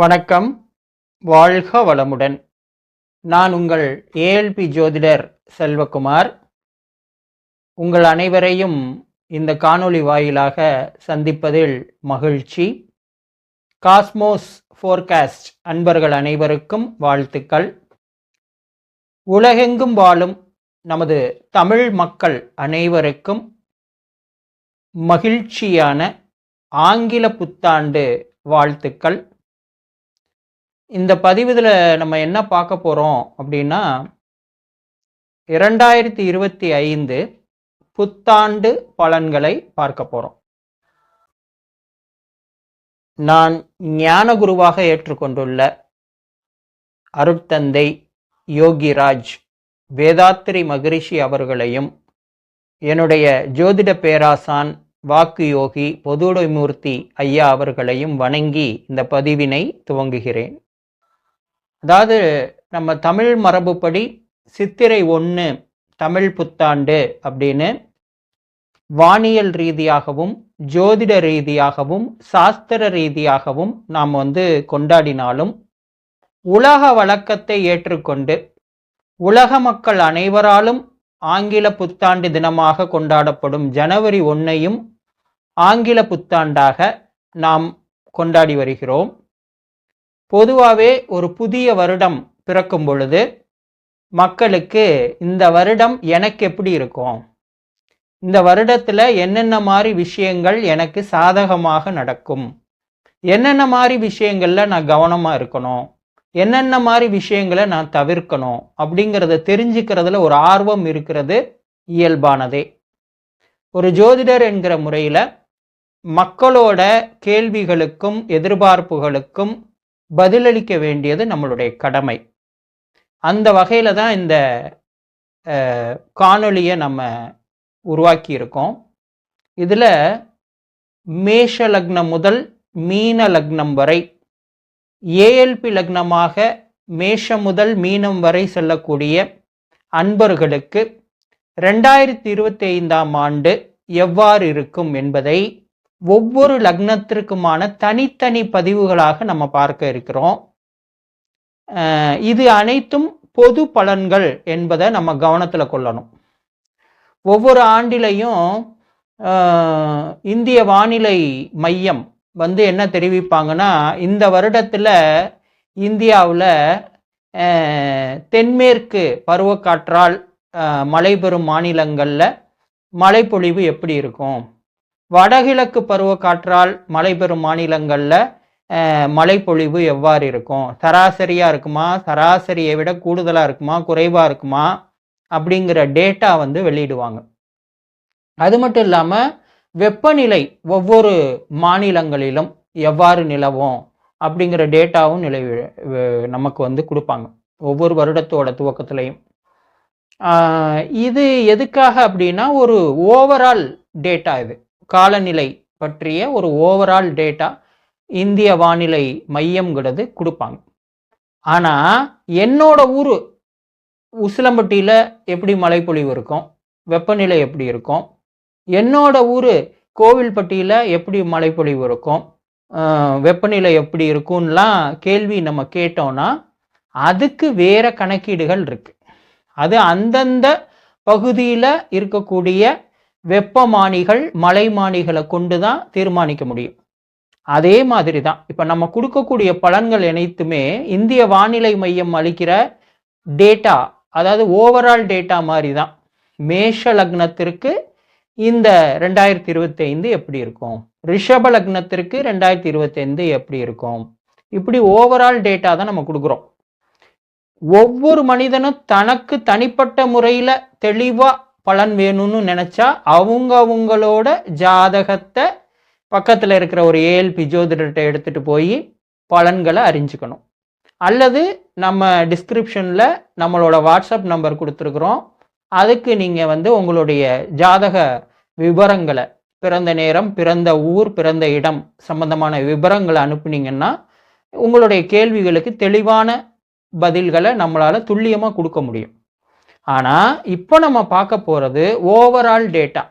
வணக்கம். வாழ்க வளமுடன். நான் உங்கள் ஏஎல்பி ஜோதிடர் செல்வகுமார். உங்கள் அனைவரையும் இந்த காணொளி வாயிலாக சந்திப்பதில் மகிழ்ச்சி. காஸ்மோஸ் ஃபோர்காஸ்ட் அன்பர்கள் அனைவருக்கும் வாழ்த்துக்கள். உலகெங்கும் வாழும் நமது தமிழ் மக்கள் அனைவருக்கும் மகிழ்ச்சியான ஆங்கில புத்தாண்டு வாழ்த்துக்கள். இந்த பதிவுல நம்ம என்ன பார்க்க போறோம் அப்படின்னா இரண்டாயிரத்தி இருபத்தி ஐந்து புத்தாண்டு பலன்களை பார்க்க போறோம். நான் ஞான குருவாக ஏற்றுக்கொண்டுள்ள அருட்தந்தை யோகிராஜ் வேதாத்திரி மகரிஷி அவர்களையும் என்னுடைய ஜோதிட பேராசான் வாக்கு யோகி பொதுடைமூர்த்தி ஐயா அவர்களையும் வணங்கி இந்த பதிவினை துவங்குகிறேன். அதாவது நம்ம தமிழ் மரபுப்படி சித்திரை ஒன்று தமிழ் புத்தாண்டு அப்படின்னு வானியல் ரீதியாகவும் ஜோதிட ரீதியாகவும் சாஸ்திர ரீதியாகவும் நாம் வந்து கொண்டாடினாலும் உலக வழக்கத்தை ஏற்றுக்கொண்டு உலக மக்கள் அனைவராலும் ஆங்கில புத்தாண்டு தினமாக கொண்டாடப்படும் ஜனவரி ஒன்றையும் ஆங்கில புத்தாண்டாக நாம் கொண்டாடி வருகிறோம். பொதுவாகவே ஒரு புதிய வருடம் பிறக்கும் பொழுது மக்களுக்கு இந்த வருடம் எனக்கு எப்படி இருக்கும்? இந்த வருடத்தில் என்னென்ன மாதிரி விஷயங்கள் எனக்கு சாதகமாக நடக்கும்? என்னென்ன மாதிரி விஷயங்களில் நான் கவனமாக இருக்கணும்? என்னென்ன மாதிரி விஷயங்களை நான் தவிர்க்கணும்? அப்படிங்கிறத தெரிஞ்சுக்கிறதுல ஒரு ஆர்வம் இருக்கிறது இயல்பானதே. ஒரு ஜோதிடர் என்கிற முறையில் மக்களோட கேள்விகளுக்கும் எதிர்பார்ப்புகளுக்கும் பதிலளிக்க வேண்டியது நம்மளுடைய கடமை. அந்த வகையில் தான் இந்த காணொலியை காணொளியை நம்ம உருவாக்கி இருக்கோம். இதில் மேஷ லக்னம் முதல் மீன லக்னம் வரை ஏஎல்பி லக்னமாக மேஷம் முதல் மீனம் வரை செல்லக்கூடிய அன்பர்களுக்கு ரெண்டாயிரத்தி இருபத்தி ஐந்தாம் ஆண்டு எவ்வாறு இருக்கும் என்பதை ஒவ்வொரு லக்னத்திற்குமான தனித்தனி பதிவுகளாக நம்ம பார்க்க இருக்கிறோம். இது அனைத்தும் பொது பலன்கள் என்பதை நம்ம கவனத்தில் கொள்ளணும். ஒவ்வொரு ஆண்டிலையும் இந்திய வானிலை மையம் வந்து என்ன தெரிவிப்பாங்கன்னா இந்த வருடத்தில் இந்தியாவில் தென்மேற்கு பருவக்காற்றால் மழை பெறும் மாநிலங்களில் மழைப்பொழிவு எப்படி இருக்கும்? வடகிழக்கு பருவக்காற்றால் மழை பெறும் மாநிலங்களில் மழைப்பொழிவு எவ்வாறு இருக்கும்? சராசரியாக இருக்குமா? சராசரியை விட கூடுதலாக இருக்குமா? குறைவாக இருக்குமா? அப்படிங்கிற டேட்டா வந்து வெளியிடுவாங்க. அது மட்டும் இல்லாமல் வெப்பநிலை ஒவ்வொரு மாநிலங்களிலும் எவ்வாறு நிலவும்? அப்படிங்கிற டேட்டாவும் நிலை நமக்கு வந்து கொடுப்பாங்க. ஒவ்வொரு வருடத்தோட துவக்கத்திலையும். இது எதுக்காக அப்படின்னா ஒரு ஓவரால் டேட்டா இது. காலநிலை பற்றிய ஒரு ஓவரால் டேட்டா இந்திய வானிலை மையம்ங்கிறது கொடுப்பாங்க. ஆனால் என்னோட ஊர் உசிலம்பட்டியில் எப்படி மழைப்பொழிவு இருக்கும்? வெப்பநிலை எப்படி இருக்கும்? என்னோட ஊர் கோவில்பட்டியில் எப்படி மழைப்பொழிவு இருக்கும்? வெப்பநிலை எப்படி இருக்கும்லாம் கேள்வி நம்ம கேட்டோம்னா அதுக்கு வேற கணக்கீடுகள் இருக்கு. அது அந்தந்த பகுதியில் இருக்கக்கூடிய வெப்பமானிகள் மலைமானிகளை கொண்டு தான் தீர்மானிக்க முடியும். அதே மாதிரி தான் இப்போ நம்ம கொடுக்கக்கூடிய பலன்கள் அனைத்துமே இந்திய வானிலை மையம் அளிக்கிற டேட்டா அதாவது ஓவரால் டேட்டா மாதிரி தான் மேஷ லக்னத்திற்கு இந்த ரெண்டாயிரத்தி இருபத்தி ஐந்து எப்படி இருக்கும்? ரிஷப லக்னத்திற்கு ரெண்டாயிரத்தி இருபத்தி ஐந்து எப்படி இருக்கும்? இப்படி ஓவரால் டேட்டா தான் நம்ம கொடுக்குறோம். ஒவ்வொரு மனிதனும் தனக்கு தனிப்பட்ட முறையில் தெளிவாக பலன் வேணும்னு நினச்சா அவங்கவுங்களோட ஜாதகத்தை பக்கத்தில் இருக்கிற ஒரு ஏஎல்பி ஜோதிடர்கிட்ட எடுத்துகிட்டு போய் பலன்களை அறிஞ்சுக்கணும். அல்லது நம்ம டிஸ்கிரிப்ஷனில் நம்மளோட வாட்ஸ்அப் நம்பர் கொடுத்துருக்குறோம். அதுக்கு நீங்கள் வந்து உங்களுடைய ஜாதக விவரங்களை பிறந்த நேரம் பிறந்த ஊர் பிறந்த இடம் சம்பந்தமான விவரங்களை அனுப்புனீங்கன்னா உங்களுடைய கேள்விகளுக்கு தெளிவான பதில்களை நம்மளால் துல்லியமாக கொடுக்க முடியும். ஆனால் இப்போ நம்ம பார்க்க போகிறது ஓவரால் டேட்டா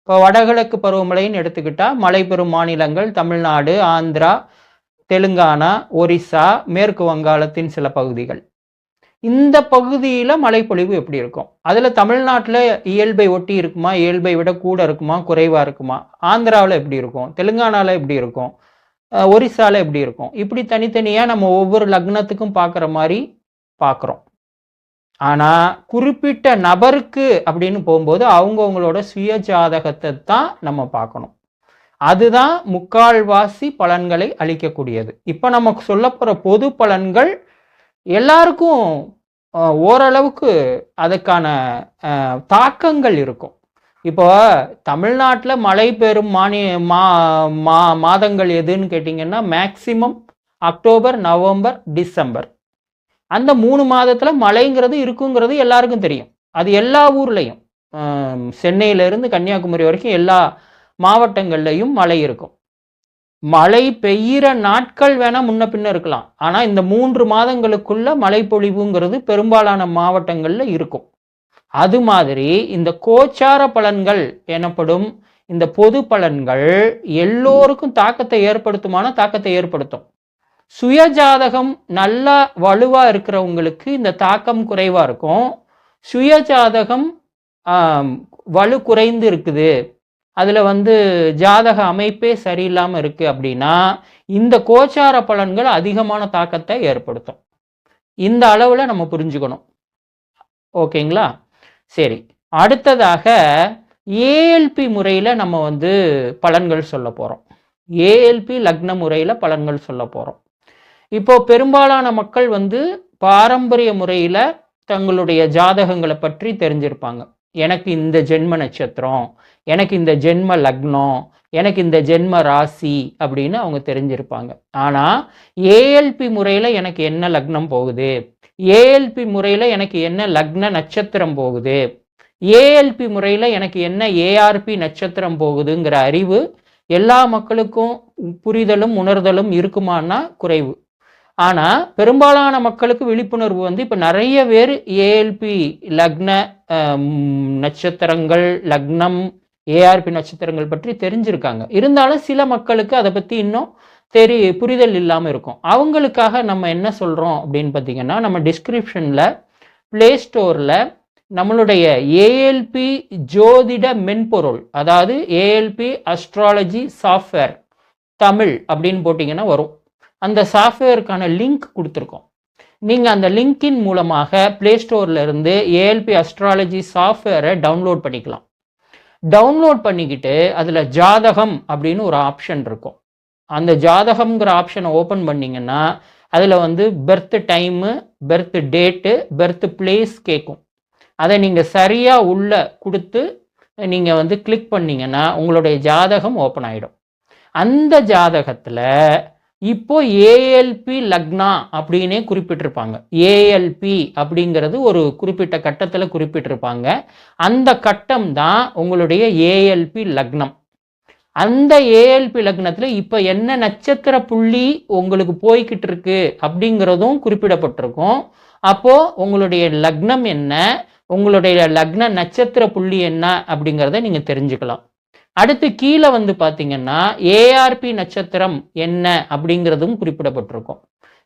இப்போ வடகிழக்கு பருவமழைன்னு எடுத்துக்கிட்டால் மழை பெறும் மாநிலங்கள் தமிழ்நாடு ஆந்திரா தெலுங்கானா ஒரிசா மேற்கு வங்காளத்தின் சில பகுதிகள். இந்த பகுதியில் மழைப்பொழிவு எப்படி இருக்கும்? அதில் தமிழ்நாட்டில் இயல்பை ஒட்டி இருக்குமா? இயல்பை விட கூட இருக்குமா? குறைவாக இருக்குமா? ஆந்திராவில் எப்படி இருக்கும்? தெலுங்கானாவில் எப்படி இருக்கும்? ஒரிசாவில் எப்படி இருக்கும்? இப்படி தனித்தனியாக நம்ம ஒவ்வொரு லக்னத்துக்கும் பார்க்குற மாதிரி பார்க்குறோம். ஆனால் குறிப்பிட்ட நபருக்கு அப்படின்னு போகும்போது அவங்கவுங்களோட சுய ஜாதகத்தை தான் நம்ம பார்க்கணும். அதுதான் முக்கால்வாசி பலன்களை அளிக்கக்கூடியது. இப்போ நமக்கு சொல்லப்போகிற பொது பலன்கள் எல்லாருக்கும் ஓரளவுக்கு அதுக்கான தாக்கங்கள் இருக்கும். இப்போ தமிழ்நாட்டில் மழை பெறும் மானிய மா மா மாதங்கள் எதுன்னு கேட்டிங்கன்னா மேக்சிமம் அக்டோபர் நவம்பர் டிசம்பர். அந்த மூணு மாதத்தில் மழைங்கிறது இருக்குங்கிறது எல்லாருக்கும் தெரியும். அது எல்லா ஊர்லேயும். சென்னையிலேருந்து கன்னியாகுமரி வரைக்கும் எல்லா மாவட்டங்கள்லையும் மழை இருக்கும். மழை பெய்கிற நாட்கள் வேணால் முன்ன பின்ன இருக்கலாம். ஆனால் இந்த மூன்று மாதங்களுக்குள்ள மழை பொழிவுங்கிறது பெரும்பாலான மாவட்டங்களில் இருக்கும். அது மாதிரி இந்த கோச்சார பலன்கள் எனப்படும் இந்த பொது பலன்கள் எல்லோருக்கும் தாக்கத்தை ஏற்படுத்துமான தாக்கத்தை ஏற்படுத்தும். சுயஜாதகம் நல்லா வலுவா இருக்கிறவங்களுக்கு இந்த தாக்கம் குறைவா இருக்கும். சுயஜாதகம் வலு குறைந்து இருக்குது. அதில் வந்து ஜாதக அமைப்பே சரியில்லாமல் இருக்கு அப்படின்னா இந்த கோச்சார பலன்கள் அதிகமான தாக்கத்தை ஏற்படுத்தும். இந்த அளவில் நம்ம புரிஞ்சுக்கணும். ஓகேங்களா? சரி. அடுத்ததாக ஏஎல்பி முறையில் நம்ம வந்து பலன்கள் சொல்ல போகிறோம் ஏஎல்பி லக்ன முறையில் பலன்கள் சொல்ல போகிறோம் இப்போ பெரும்பாலான மக்கள் வந்து பாரம்பரிய முறையில் தங்களுடைய ஜாதகங்களை பற்றி தெரிஞ்சிருப்பாங்க. எனக்கு இந்த ஜென்ம நட்சத்திரம் எனக்கு இந்த ஜென்ம லக்னம் எனக்கு இந்த ஜென்ம ராசி அப்படின்னு அவங்க தெரிஞ்சிருப்பாங்க. ஆனால் ஏஎல்பி முறையில் எனக்கு என்ன லக்னம் போகுது? ஏஎல்பி முறையில் எனக்கு என்ன லக்ன நட்சத்திரம் போகுது? ஏஎல்பி முறையில் எனக்கு என்ன ஏஆர்பி நட்சத்திரம் போகுதுங்கிற அறிவு எல்லா மக்களுக்கும் புரிதலும் உணர்தலும் இருக்குமான்னா குறைவு. ஆனால் பெரும்பாலான மக்களுக்கு விழிப்புணர்வு வந்து இப்போ நிறைய பேர் ஏஎல்பி லக்ன நட்சத்திரங்கள் லக்னம் ஏஆர்பி நட்சத்திரங்கள் பற்றி தெரிஞ்சிருக்காங்க. இருந்தாலும் சில மக்களுக்கு அதை பற்றி இன்னும் தெரி புரிதல் இல்லாமல் இருக்கும். அவங்களுக்காக நம்ம என்ன சொல்கிறோம் அப்படின்னு பார்த்தீங்கன்னா நம்ம டிஸ்கிரிப்ஷனில் ப்ளே ஸ்டோரில் நம்மளுடைய ஏஎல்பி ஜோதிட மென்பொருள் அதாவது ஏஎல்பி அஸ்ட்ராலஜி சாஃப்ட்வேர் தமிழ் அப்படின்னு போட்டிங்கன்னா வரும். அந்த சாஃப்ட்வேருக்கான லிங்க் கொடுத்துருக்கோம். நீங்கள் அந்த லிங்கின் மூலமாக ப்ளே ஸ்டோர்லேருந்து ஏஎல்பி அஸ்ட்ராலஜி சாஃப்ட்வேரை டவுன்லோட் பண்ணிக்கலாம். டவுன்லோட் பண்ணிக்கிட்டு அதில் ஜாதகம் அப்படின்னு ஒரு ஆப்ஷன் இருக்கும். அந்த ஜாதகம்ங்கிற ஆப்ஷனை ஓப்பன் பண்ணிங்கன்னா அதில் வந்து birth time birth date birth place கேட்கும் அதை நீங்கள் சரியாக உள்ளே கொடுத்து நீங்கள் வந்து கிளிக் பண்ணீங்கன்னா உங்களுடைய ஜாதகம் ஓப்பன் ஆகிடும் அந்த ஜாதகத்தில் இப்போ ஏஎல்பி லக்னா அப்படின்னே குறிப்பிட்டிருப்பாங்க. ஏஎல்பி அப்படிங்கிறது ஒரு குறிப்பிட்ட கட்டத்தில் குறிப்பிட்டிருப்பாங்க. அந்த கட்டம் தான் உங்களுடைய ஏஎல்பி லக்னம் அந்த ஏஎல்பி லக்னத்தில் இப்போ என்ன நட்சத்திர புள்ளி உங்களுக்கு போய்கிட்டு இருக்கு அப்படிங்கிறதும் குறிப்பிடப்பட்டிருக்கும். அப்போது உங்களுடைய லக்னம் என்ன? உங்களுடைய லக்ன நட்சத்திர புள்ளி என்ன அப்படிங்கிறத நீங்கள் தெரிஞ்சுக்கலாம். அடுத்து கீழே வந்து பார்த்தீங்கன்னா ஏஆர்பி நட்சத்திரம் என்ன அப்படிங்கிறதும் குறிப்பிடப்பட்டிருக்கும்.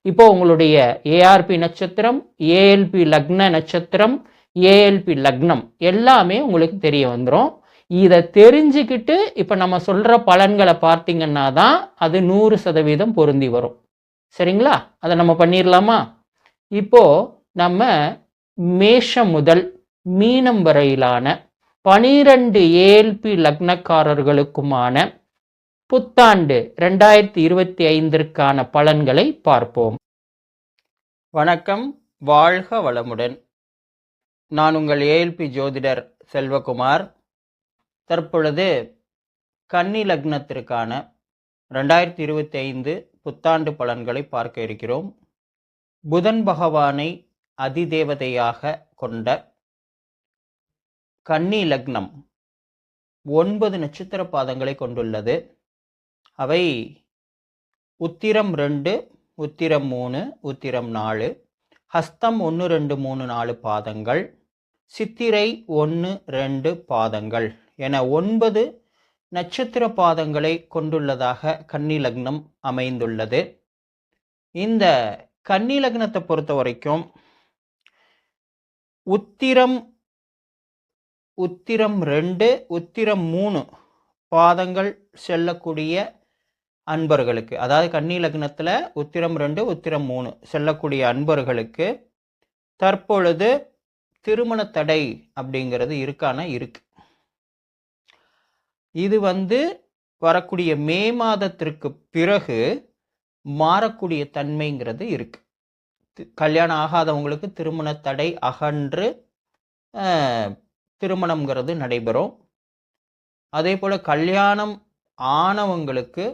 இப்போ உங்களுடைய ஏஆர்பி நட்சத்திரம் ஏஎல்பி லக்ன நட்சத்திரம் ஏஎல்பி லக்னம் எல்லாமே உங்களுக்கு தெரிய வந்துடும் இதை தெரிஞ்சுக்கிட்டு இப்போ நம்ம சொல்கிற பலன்களை பார்த்தீங்கன்னா தான் அது நூறு சதவீதம் பொருந்தி வரும். சரிங்களா? அதை நம்ம பண்ணிடலாமா இப்போ நம்ம மேஷம் முதல் மீனம் வரையிலான பனிரெண்டு ஏல்பி லக்னக்காரர்களுக்குமான புத்தாண்டு ரெண்டாயிரத்தி இருபத்தி ஐந்திற்கான பலன்களை பார்ப்போம். வணக்கம் வாழ்க வளமுடன். நான் உங்கள் ஏஎல்பி ஜோதிடர் செல்வகுமார். தற்பொழுது கன்னி லக்னத்திற்கான ரெண்டாயிரத்தி இருபத்தி ஐந்து புத்தாண்டு பலன்களை பார்க்க இருக்கிறோம். புதன் பகவானை அதிதேவதையாக கொண்ட கன்னி லக்னம். ஒன்பது நட்சத்திர பாதங்களை கொண்டுள்ளது. அவை உத்திரம் ரெண்டு உத்திரம் மூணு உத்திரம் நாலு ஹஸ்தம் ஒன்று ரெண்டு மூணு நாலு பாதங்கள் சித்திரை ஒன்று ரெண்டு பாதங்கள் என ஒன்பது நட்சத்திர பாதங்களை கொண்டுள்ளதாக கன்னி லக்னம் அமைந்துள்ளது. இந்த கன்னி லக்னத்தை பொறுத்த வரைக்கும் உத்திரம் உத்திரம் ரெண்டு உத்திரம் மூணு பாதங்கள் செல்லக்கூடிய அன்பர்களுக்கு. அதாவது கன்னி லக்னத்தில் உத்திரம் ரெண்டு உத்திரம் மூணு செல்லக்கூடிய அன்பர்களுக்கு தற்பொழுது திருமண தடை அப்படிங்கிறது இருக்கான? இருக்கு. இது வந்து வரக்கூடிய மே மாதத்திற்கு பிறகு மாறக்கூடிய தன்மைங்கிறது இருக்கு. கல்யாணம் ஆகாதவங்களுக்கு திருமண தடை அகன்று திருமணம்ங்கிறது நடைபெறும். அதே போல் கல்யாணம் ஆனவங்களுக்கு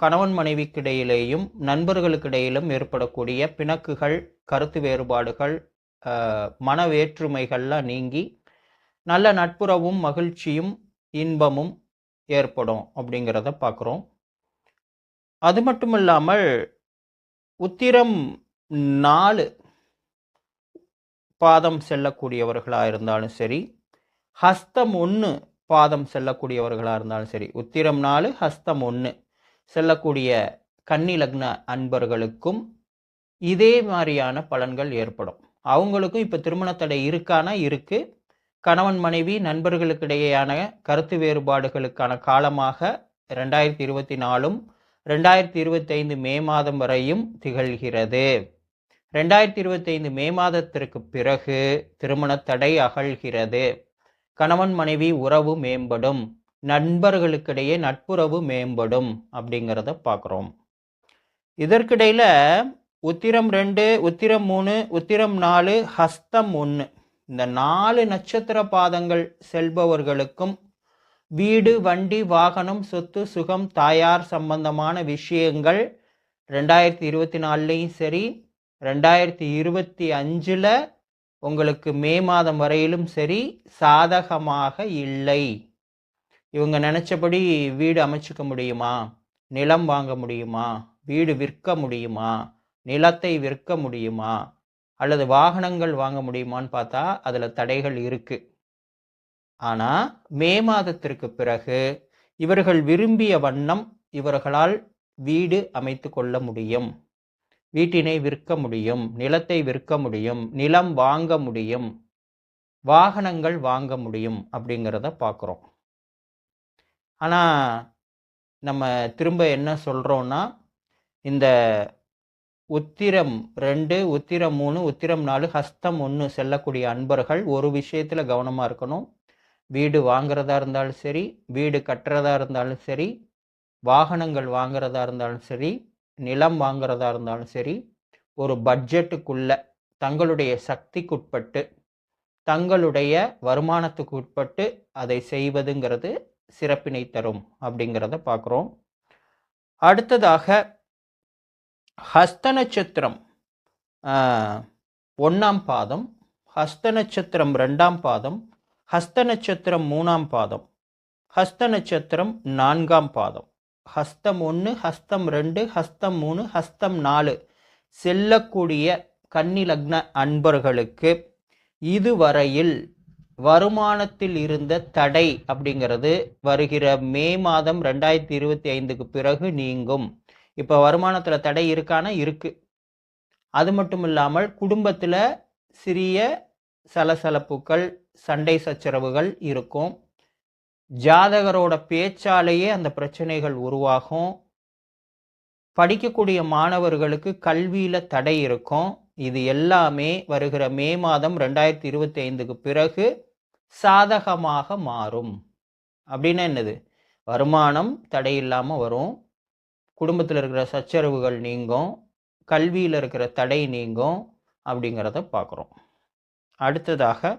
கணவன் மனைவிக்கிடையிலேயும் நண்பர்களுக்கிடையிலும் ஏற்படக்கூடிய பிணக்குகள் கருத்து வேறுபாடுகள் மன வேற்றுமைகள்லாம் நீங்கி நல்ல நட்புறவும் மகிழ்ச்சியும் இன்பமும் ஏற்படும் அப்படிங்கிறத பார்க்குறோம் அது மட்டும் இல்லாமல் உத்திரம் நாலு பாதம் செல்லக்கூடியவர்களாக இருந்தாலும் சரி ஹஸ்தம் ஒன்று பாதம் செல்லக்கூடியவர்களாக இருந்தாலும் சரி உத்திரம் நாலு ஹஸ்தம் ஒன்று செல்லக்கூடிய கன்னி லக்ன அன்பர்களுக்கும் இதே மாதிரியான பலன்கள் ஏற்படும். அவங்களுக்கும் இப்போ திருமண தடை இருக்கானா? இருக்கு. கணவன் மனைவி நண்பர்களுக்கிடையேயான கருத்து வேறுபாடுகளுக்கான காலமாக ரெண்டாயிரத்தி இருபத்தி நாலும் ரெண்டாயிரத்தி இருபத்தைந்து மே மாதம் வரையும் திகழ்கிறது. ரெண்டாயிரத்தி இருபத்தைந்து மே மாதத்திற்கு பிறகு திருமண தடை அகழ்கிறது. கணவன் மனைவி உறவு மேம்படும் நண்பர்களுக்கிடையே நட்புறவு மேம்படும் அப்படிங்கிறத பார்க்குறோம். இதற்கிடையில் உத்திரம் ரெண்டு உத்திரம் மூணு உத்திரம் நாலு ஹஸ்தம் ஒன்று இந்த நாலு நட்சத்திர பாதங்கள் செல்பவர்களுக்கும் வீடு வண்டி வாகனம் சொத்து சுகம் தாயார் சம்பந்தமான விஷயங்கள் ரெண்டாயிரத்தி இருபத்தி நாலுலேயும் சரி ரெண்டாயிரத்தி இருபத்தி அஞ்சில் உங்களுக்கு மே மாதம் வரையிலும் சரி சாதகமாக இல்லை. இவங்க நினச்சபடி வீடு அமைச்சுக்க முடியுமா? நிலம் வாங்க முடியுமா? வீடு விற்க முடியுமா? நிலத்தை விற்க முடியுமா? அல்லது வாகனங்கள் வாங்க முடியுமான்னு பார்த்தா அதில் தடைகள் இருக்குது ஆனால் மே மாதத்திற்கு பிறகு இவர்கள் விரும்பிய வண்ணம் இவர்களால் வீடு அமைத்து கொள்ள முடியும். வீட்டினை விற்க முடியும் நிலத்தை விற்க முடியும் நிலம் வாங்க முடியும் வாகனங்கள் வாங்க முடியும் அப்படிங்கிறத பார்க்குறோம். ஆனால் நம்ம திரும்ப என்ன சொல்கிறோன்னா இந்த உத்திரம் ரெண்டு உத்திரம் மூணு உத்திரம் நாலு ஹஸ்தம் ஒன்று செல்லக்கூடிய அன்பர்கள் ஒரு விஷயத்தில் கவனமாக இருக்கணும். வீடு வாங்குறதா இருந்தாலும் சரி வீடு கட்டுறதா இருந்தாலும் சரி வாகனங்கள் வாங்குறதா இருந்தாலும் சரி நிலம் வாங்குறதா இருந்தாலும் சரி ஒரு பட்ஜெட்டுக்குள்ள தங்களுடைய சக்திக்குட்பட்டு தங்களுடைய வருமானத்துக்கு உட்பட்டு அதை செய்வதுங்கிறது சிறப்பினை தரும் அப்படிங்கிறத பார்க்குறோம். அடுத்ததாக ஹஸ்த நட்சத்திரம் ஒன்றாம் பாதம் ஹஸ்த நட்சத்திரம் ரெண்டாம் பாதம் ஹஸ்த நட்சத்திரம் மூணாம் பாதம் ஹஸ்த நட்சத்திரம் நான்காம் பாதம். ஹஸ்தம் ஒன்று ஹஸ்தம் ரெண்டு ஹஸ்தம் மூணு ஹஸ்தம் நாலு. செல்லக்கூடிய கன்னிலக்ன அன்பர்களுக்கு இதுவரையில் வருமானத்தில் இருந்த தடை அப்படிங்கிறது வருகிற மே மாதம் ரெண்டாயிரத்தி இருபத்தி ஐந்துக்கு பிறகு நீங்கும். இப்போ வருமானத்தில் தடை இருக்கானா? இருக்கு. அது மட்டும் இல்லாமல் குடும்பத்தில் சிறிய சலசலப்புகள் சண்டை சச்சரவுகள் இருக்கும். ஜாதகரோட பேச்சாலேயே அந்த பிரச்சனைகள் உருவாகும். படிக்கக்கூடிய மாணவர்களுக்கு கல்வியில் தடை இருக்கும். இது எல்லாமே வருகிற மே மாதம் ரெண்டாயிரத்தி இருபத்தி ஐந்துக்கு பிறகு சாதகமாக மாறும். அப்படின்னா என்னது? வருமானம் தடை இல்லாமல் வரும். குடும்பத்தில் இருக்கிற சச்சரவுகள் நீங்கும். கல்வியில் இருக்கிற தடை நீங்கும். அப்படிங்கிறத பார்க்குறோம். அடுத்ததாக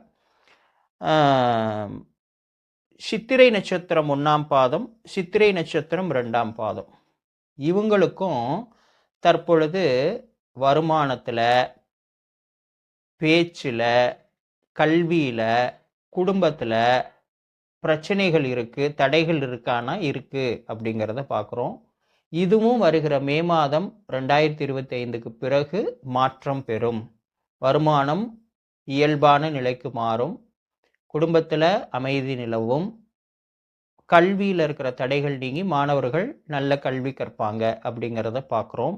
சித்திரை நட்சத்திரம் ஒன்றாம் பாதம் சித்திரை நட்சத்திரம் ரெண்டாம் பாதம். இவங்களுக்கும் தற்பொழுது வருமானத்தில் பேச்சில் கல்வியில் குடும்பத்தில் பிரச்சனைகள் இருக்குது தடைகள் இருக்கானா இருக்குது அப்படிங்கிறத பார்க்குறோம் இதுவும் வருகிற மே மாதம் ரெண்டாயிரத்தி இருபத்தி ஐந்துக்கு பிறகு மாற்றம் பெறும். வருமானம் இயல்பான நிலைக்கு மாறும். குடும்பத்தில் அமைதி நிலவும். கல்வியில் இருக்கிற தடைகள் நீங்கி மாணவர்கள் நல்ல கல்வி கற்பாங்க அப்படிங்கிறத பார்க்குறோம்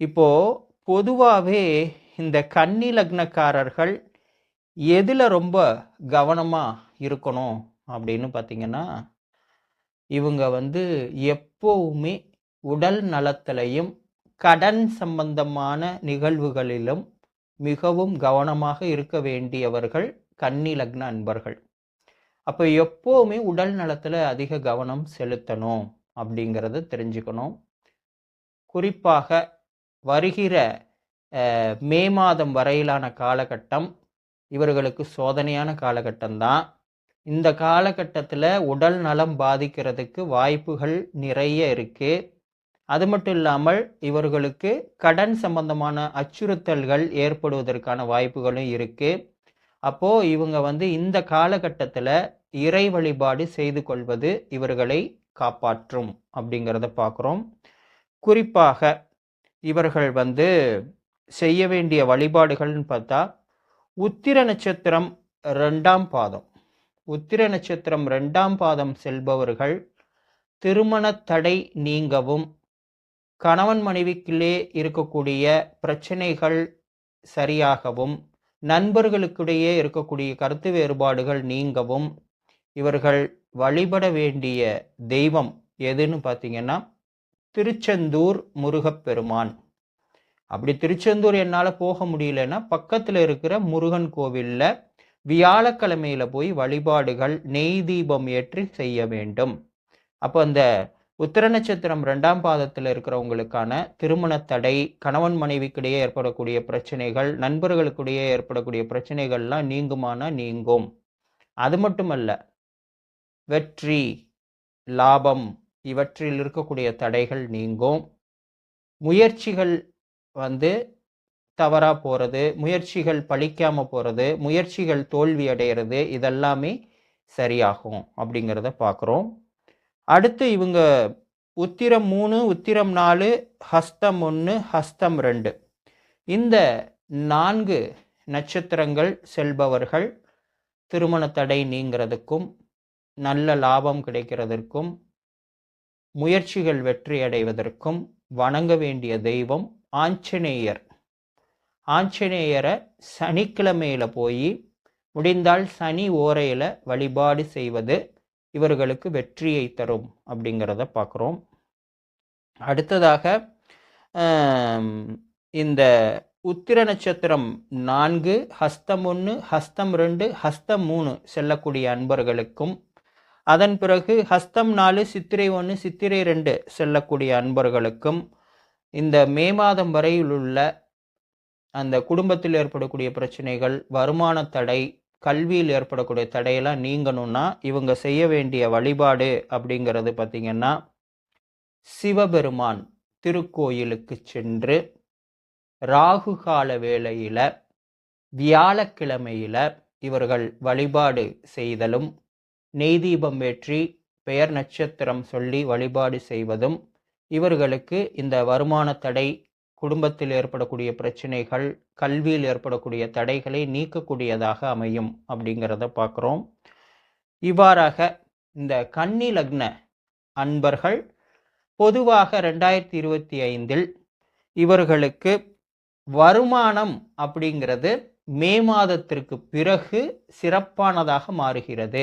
இப்போது பொதுவாகவே இந்த கன்னி லக்னக்காரர்கள் எதில் ரொம்ப கவனமாக இருக்கணும் அப்படின்னு பார்த்தீங்கன்னா இவங்க வந்து எப்போவுமே உடல் நலத்திலையும் கடன் சம்பந்தமான நிகழ்வுகளிலும் மிகவும் கவனமாக இருக்க வேண்டியவர்கள் கன்னி லக்ன அன்பர்கள். அப்போ எப்போவுமே உடல் நலத்தில் அதிக கவனம் செலுத்தணும் அப்படிங்கிறத தெரிஞ்சுக்கணும். குறிப்பாக வருகிற மே மாதம் வரையிலான காலகட்டம் இவர்களுக்கு சோதனையான காலகட்டம்தான் இந்த காலகட்டத்தில் உடல் நலம் பாதிக்கிறதுக்கு வாய்ப்புகள் நிறைய இருக்குது அது மட்டும் இல்லாமல் இவர்களுக்கு கடன் சம்பந்தமான அச்சுறுத்தல்கள் ஏற்படுவதற்கான வாய்ப்புகளும் இருக்குது அப்போ இவங்க வந்து இந்த காலகட்டத்தில் இறை வழிபாடு செய்து கொள்வது இவர்களை காப்பாற்றும் அப்படிங்கிறத பார்க்குறோம் குறிப்பாக இவர்கள் வந்து செய்ய வேண்டிய வழிபாடுகள்னு பார்த்தா உத்திர நட்சத்திரம் ரெண்டாம் பாதம். உத்திர நட்சத்திரம் ரெண்டாம் பாதம் செல்பவர்கள் திருமண தடை நீங்கவும் கணவன் மனைவிக்குள்ளே இருக்கக்கூடிய பிரச்சனைகள் சரியாகவும் நண்பர்களுக்கிடையே இருக்கக்கூடிய கருத்து வேறுபாடுகள் நீங்கவும் இவர்கள் வழிபட வேண்டிய தெய்வம் எதுன்னு பார்த்தீங்கன்னா திருச்செந்தூர் முருகப்பெருமான். அப்படி திருச்செந்தூர் என்னால் போக முடியலன்னா பக்கத்தில் இருக்கிற முருகன் கோவிலில் வியாழக்கிழமையில போய் வழிபாடுகள் நெய் தீபம் ஏற்றி செய்ய வேண்டும். அப்போ அந்த உத்திர நட்சத்திரம் ரெண்டாம் பாதத்தில் இருக்கிறவங்களுக்கான திருமண தடை கணவன் மனைவிக்கிடையே ஏற்படக்கூடிய பிரச்சனைகள் நண்பர்களுக்கிடையே ஏற்படக்கூடிய பிரச்சனைகள்லாம் நீங்குமானா நீங்கும். அது மட்டுமல்ல வெற்றி லாபம் இவற்றில் இருக்கக்கூடிய தடைகள் நீங்கும். முயற்சிகள் வந்து தவறாக போகிறது முயற்சிகள் பழிக்காமல் போகிறது முயற்சிகள் தோல்வி அடைகிறது இதெல்லாமே சரியாகும் அப்படிங்கிறத பார்க்குறோம் அடுத்து இவங்க உத்திரம் மூணு உத்திரம் நாலு ஹஸ்தம் ஒன்று ஹஸ்தம் ரெண்டு. இந்த நான்கு நட்சத்திரங்கள் செல்பவர்கள் திருமண தடை நீங்கிறதுக்கும் நல்ல லாபம் கிடைக்கிறதற்கும் முயற்சிகள் வெற்றி அடைவதற்கும் வணங்க வேண்டிய தெய்வம் ஆஞ்சநேயர். ஆஞ்சநேயரை சனிக்கிழமையில் போய் முடிந்தால் சனி ஓரையில் வழிபாடு செய்வது இவர்களுக்கு வெற்றியை தரும் அப்படிங்கிறத பார்க்குறோம். அடுத்ததாக இந்த உத்திர நட்சத்திரம் நான்கு ஹஸ்தம் ஒன்று ஹஸ்தம் ரெண்டு ஹஸ்தம் மூணு செல்லக்கூடிய அன்பர்களுக்கும் அதன் பிறகு ஹஸ்தம் நாலு சித்திரை ஒன்று சித்திரை ரெண்டு செல்லக்கூடிய அன்பர்களுக்கும் இந்த மே மாதம் வரையில் உள்ள அந்த குடும்பத்தில் ஏற்படக்கூடிய பிரச்சனைகள் வருமான தடை கல்வியில் ஏற்படக்கூடிய தடையெல்லாம் நீங்கணும்னா இவங்க செய்ய வேண்டிய வழிபாடு அப்படிங்கிறது பார்த்திங்கன்னா சிவபெருமான் திருக்கோயிலுக்கு சென்று ராகு கால வேளையில் வியாழக்கிழமையில் இவர்கள் வழிபாடு செய்தலும் நெய் தீபம் ஏற்றி பெயர் நட்சத்திரம் சொல்லி வழிபாடு செய்வதும் இவர்களுக்கு இந்த வருமான தடை குடும்பத்தில் ஏற்படக்கூடிய பிரச்சனைகள் கல்வியில் ஏற்படக்கூடிய தடைகளை நீக்கக்கூடியதாக அமையும் அப்படிங்கிறத பார்க்குறோம். இவ்வாறாக இந்த கன்னி லக்ன அன்பர்கள் பொதுவாக ரெண்டாயிரத்தி இருபத்தி ஐந்தில் இவர்களுக்கு வருமானம் அப்படிங்கிறது மே மாதத்திற்கு பிறகு சிறப்பானதாக மாறுகிறது.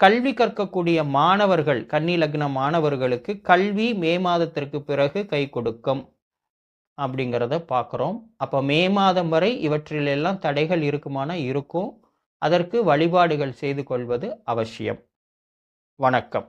கல்வி கற்கக்கூடிய மாணவர்கள் கன்னி லக்ன மாணவர்களுக்கு கல்வி மே மாதத்திற்கு பிறகு கை கொடுக்கும். அப்படிங்கிறத பார்க்குறோம். அப்போ மே மாதம் வரை இவற்றிலெல்லாம் தடைகள் இருக்குமானா இருக்கும். அதற்கு வழிபாடுகள் செய்து கொள்வது அவசியம். வணக்கம்.